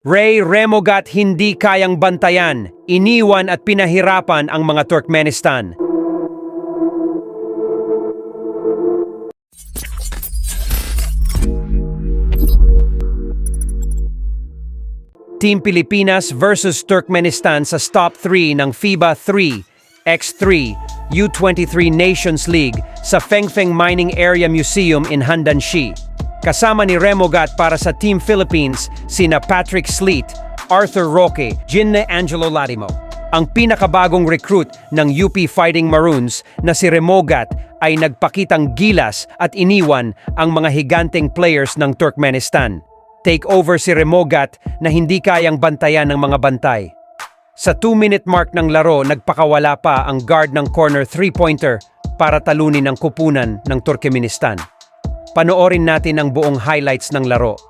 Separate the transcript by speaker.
Speaker 1: Ray Remogat hindi kayang bantayan, iniwan at pinahirapan ang mga Turkmenistan. Team Pilipinas versus Turkmenistan sa top 3 ng FIBA 3 X3 U23 Nations League sa Fengfeng Mining Area Museum in Handanshi. Kasama ni Remogat para sa Team Philippines sina Patrick Sleet, Arthur Roque, Jinne Angelo Latimo. Ang pinakabagong recruit ng UP Fighting Maroons na si Remogat ay nagpakitang gilas at iniwan ang mga higanteng players ng Turkmenistan. Take over si Remogat na hindi kayang bantayan ng mga bantay. Sa 2-minute mark ng laro, nagpakawala pa ang guard ng corner 3-pointer para talunin ang kupunan ng Turkmenistan. Panoorin natin ang buong highlights ng laro.